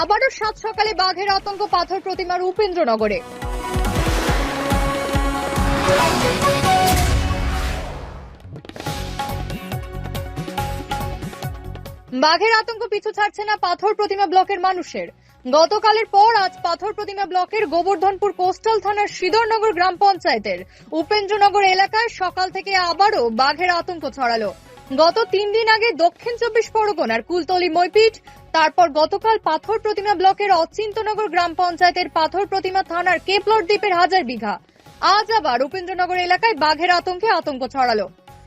আবারও সাত সকালে বাঘের আতঙ্ক পাথর প্রতিমার উপেন্দ্রনগরে বাঘের আতঙ্ক পিছু ছাড়ছে না পাথর প্রতিমা ব্লকের মানুষের। গতকালের পর আজ পাথর প্রতিমা ব্লকের গোবর্ধনপুর কোস্টাল থানার শ্রীধরনগর গ্রাম পঞ্চায়েতের উপেন্দ্রনগর এলাকায় সকাল থেকে আবারও বাঘের আতঙ্ক ছড়ালো। গত তিন দিন আগে দক্ষিণ চব্বিশ পরগনার কুলতলি মইপিঠ তারপর গতকাল পাথর প্রতিমা ব্লকের অচিন্তনগর গ্রাম পঞ্চায়েতের পাথর প্রতিমা থানার কেপলট দ্বীপের হাজার বিঘা। আজ আবার উপেন্দ্রনগর এলাকায় বাঘের আতঙ্কে আতঙ্ক ছড়ালো।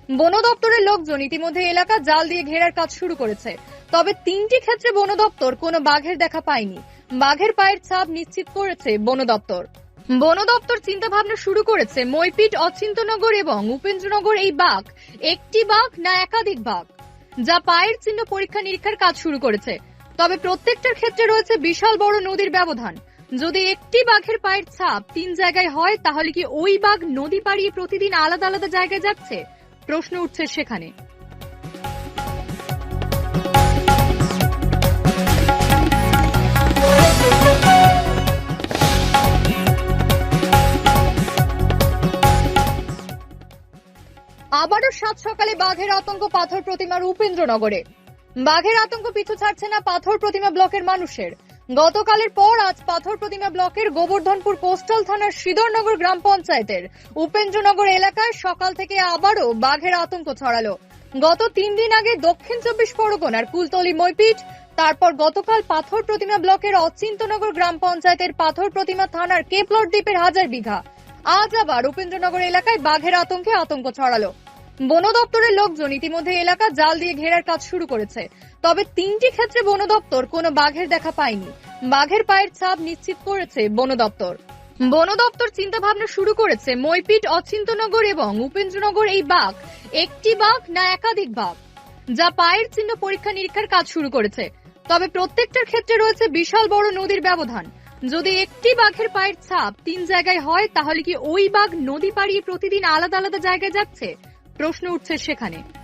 বন দপ্তরের লোকজন ইতিমধ্যে এলাকা জাল দিয়ে ঘেরার কাজ শুরু করেছে। তবে তিনটি ক্ষেত্রে বন দপ্তর কোনো বাঘের দেখা পায়নি। বাঘের পায়ের ছাপ নিশ্চিত করেছে বন দপ্তর। বন দপ্তর চিন্তা ভাবনা শুরু করেছে। মইপিট অচিন্তনগর এবং উপেন্দ্রনগর এই বাঘ একটি বাঘ না একাধিক বাঘ, যা পায়ের চিহ্ন পরীক্ষা নিরীক্ষার কাজ শুরু করেছে। তবে প্রত্যেকটার ক্ষেত্রে রয়েছে বিশাল বড় নদীর ব্যবধান। যদি একটি বাঘের পায়ের ছাপ তিন জায়গায় হয়, তাহলে কি ওই বাঘ নদী পাড়িয়ে প্রতিদিন আলাদা আলাদা জায়গায় যাচ্ছে? প্রশ্ন উঠছে সেখানে। আবারও সাত সকালে বাঘের আতঙ্ক, পাথর প্রতিমার উপেন্দ্রনগরে। বাঘের আতঙ্ক পিছু ছাড়ছে না পাথর প্রতিমা ব্লকের মানুষের। গতকালের পর আজ পাথর প্রতিমা ব্লকের গোবর্ধনপুর কোস্টাল থানার শ্রীধরনগর গ্রাম পঞ্চায়েতের উপেন্দ্রনগর এলাকায় সকাল থেকে আবারও বাঘের আতঙ্ক ছড়ালো। গত তিন দিন আগে দক্ষিণ চব্বিশ পরগনার কুলতলি মইপিঠ তারপর গতকাল পাথর প্রতিমা ব্লকের অচিন্তনগর গ্রাম পঞ্চায়েতের পাথর প্রতিমা থানার কেপলট দ্বীপের হাজার বিঘা। আজ আবার উপেন্দ্রনগর এলাকায় বাঘের আতঙ্কে আতঙ্ক ছড়ালো। বন দপ্তরের লোকজন ইতিমধ্যে এলাকা জাল দিয়ে ঘেরার কাজ শুরু করেছে। তবে তিনটি ক্ষেত্রে বন দপ্তর কোনো বাঘের দেখা পায়নি। বাঘের পায়ের ছাপ নিশ্চিত করেছে বন দপ্তর। বন দপ্তর চিন্তা ভাবনা শুরু করেছে মইপিট অচিন্তনগর এবং উপেন্দ্রনগর এই বাঘ একটি বাঘ না একাধিক বাঘ, যা পায়ের চিহ্ন পরীক্ষা নিরীক্ষার কাজ শুরু করেছে। তবে প্রত্যেকটার ক্ষেত্রে রয়েছে বিশাল বড় নদীর ব্যবধান। যদি একটি বাঘের পায়ের ছাপ তিন জায়গায় হয়, তাহলে কি ওই বাঘ নদী পাড়িয়ে প্রতিদিন আলাদা আলাদা জায়গায় যাচ্ছে? প্রশ্ন উঠছে সেখানে।